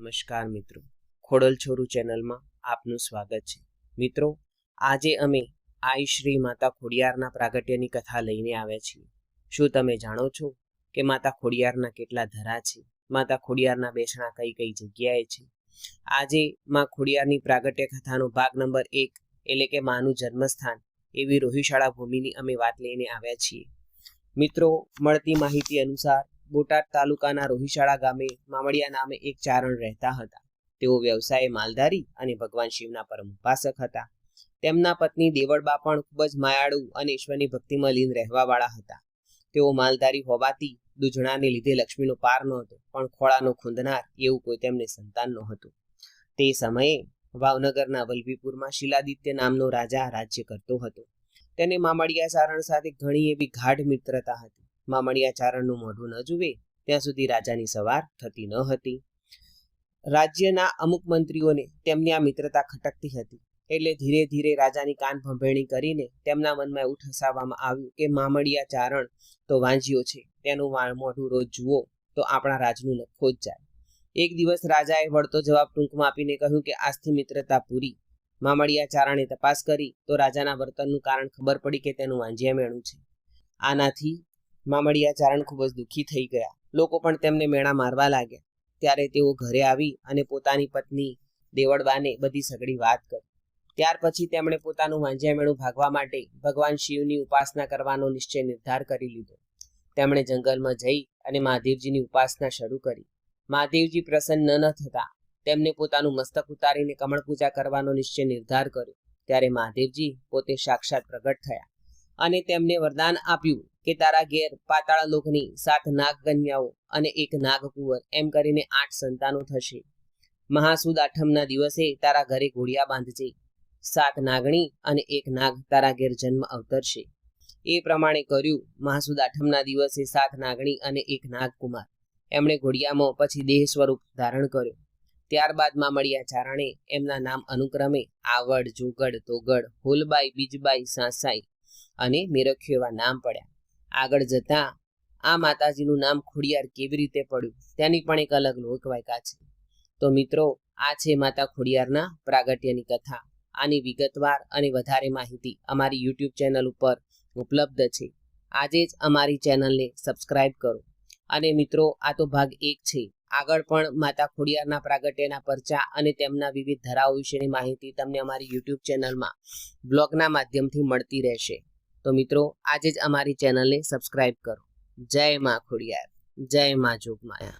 નમસ્કાર મિત્રો. ખોડલ છોરું ચેનલમાં આપનું સ્વાગત છે. મિત્રો, આજે અમે આઈ શ્રી માતા ખોડિયારના પ્રાગટ્યની કથા લઈને આવ્યા છીએ. શું તમે જાણો છો કે માતા ખોડિયારના કેટલા ધરા છે? માતા ખોડિયારના બેસણા કઈ કઈ જગ્યાએ છે? આજે માં ખોડિયારની પ્રાગટ્ય કથાનો ભાગ નંબર એક એટલે કે માનું જન્મસ્થાન એવી રોહિશાળા ભૂમિની અમે વાત લઈને આવ્યા છીએ. મિત્રો, મળતી માહિતી અનુસાર બોટાદ તાલુકાના રોહિશાળા ગામે મામડિયા નામે એક ચારણ રહેતા હતા. તેઓ વ્યવસાયે માલધારી અને ભગવાન શિવના પરમ ઉપાસક હતા. તેમના પત્ની દેવળબા પણ ખૂબ જ માયાળુ અને ઈશ્વરની ભક્તિમાં લીન રહેવાવાળા હતા. તેઓ માલધારી હોવાથી દુજણાને લીધે લક્ષ્મીનો પાર નહોતો, પણ ખોળાનો ખૂંદનાર એવું કોઈ તેમને સંતાન નહોતું. તે સમયે ભાવનગરના વલભીપુરમાં શિલાદિત્ય નામનો રાજા રાજ્ય કરતો હતો. તેને મામડિયા સારણ સાથે ઘણી એવી ગાઢ મિત્રતા હતી. ચારણનું મોઢું ન જુએ, ત્યાં સુધી રાજાની સવાર થતી ન હતી. રાજ્યના અમુક મંત્રીઓને તેમની આ મિત્રતા ખટકતી હતી, એટલે ધીરે ધીરે રાજાની કાન ભંભેણી કરીને તેમના મનમાં એવું ઠસાવવામાં આવ્યું કે મામડિયા ચારણ તો વાંજીઓ છે, તેનું મોઢું રોજ જુઓ, તો આપણા રાજનું લખો જ જાય. એક દિવસ રાજાએ વળતો જવાબ ટૂંકમાં આપીને કહ્યું કે, આજથી મિત્રતા પૂરી. મામડિયા ચારણે તપાસ કરી, તો રાજાના વર્તનનું કારણ ખબર પડી કે તેનું વાંજિયા મેણું છે. આનાથી મામડિયા ચારણ ખૂબ જ દુઃખી થઈ ગયા. લોકો પણ તેમને મેણા મારવા લાગ્યા. ત્યારે તેઓ ઘરે આવી અને પોતાની પત્ની દેવળબાને બધી સગળી વાત કરી. ત્યાર પછી તેમણે પોતાનું વાંજિયા મેળું ભાગવા માટે ભગવાન શિવની ઉપાસના કરવાનો નિશ્ચય નિર્ધાર કરી લીધો. તેમણે જંગલમાં જઈ અને મહાદેવજીની ઉપાસના શરૂ કરી. મહાદેવજી પ્રસન્ન ન થતા તેમને પોતાનું મસ્તક ઉતારીને કમળ પૂજા કરવાનો નિશ્ચય નિર્ધાર કર્યો. ત્યારે મહાદેવજી પોતે સાક્ષાત પ્રગટ થયા. અને તેમને વરદાન આપ્યું કે તારા ઘેર પાતાળ લોકની સાત નાગ કન્યાઓ અને એક નાગકુંવર એમ કરીને આઠ સંતાનો થશે. મહાસુદ આઠમના દિવસે તારા ઘરે ઘોડિયા બાંધજે. સાત નાગણી અને એક નાગ તારા ઘેર જન્મ અવતરશે. એ પ્રમાણે કર્યું મહાસુદ આઠમના દિવસે સાત નાગણી અને એક નાગકુમાર એમણે ઘોડિયામાં પછી દેહ સ્વરૂપ ધારણ કર્યો. ત્યારબાદ મળ્યા ચારણે એમના નામ અનુક્રમે આવડ, જોગડ, તોગડ, હોલબાઈ, બીજબાઈ, સાસાઈ અને મેરખ્યો એવા નામ પડ્યા. આગળ જતા આ માતાજીનું નામ ખોડિયાર કેવી રીતે પડ્યું? તેની પણ એક અલગ લોકવાયકા છે તો મિત્રો, આ છે માતા ખોડિયારના પ્રાગટ્યની કથા. આની વિગતવાર અને વધારે માહિતી અમારી યુટ્યુબ ચેનલ ઉપર ઉપલબ્ધ છે. આજે જ અમારી ચેનલને સબસ્ક્રાઇબ કરો. અને મિત્રો, આ તો ભાગ એક છે. આગળ પણ માતા ખોડિયારના પ્રાગટ્યના પરચા અને તેમના વિવિધ ધરાઓ વિશેની માહિતી તમને અમારી યુટ્યુબ ચેનલમાં બ્લોગના માધ્યમથી મળતી રહેશે. તો મિત્રો આજે જ અમારી ચેનલને સબસ્ક્રાઇબ કરો. જય માં ખોડિયાર. જય માં જોગમાયા.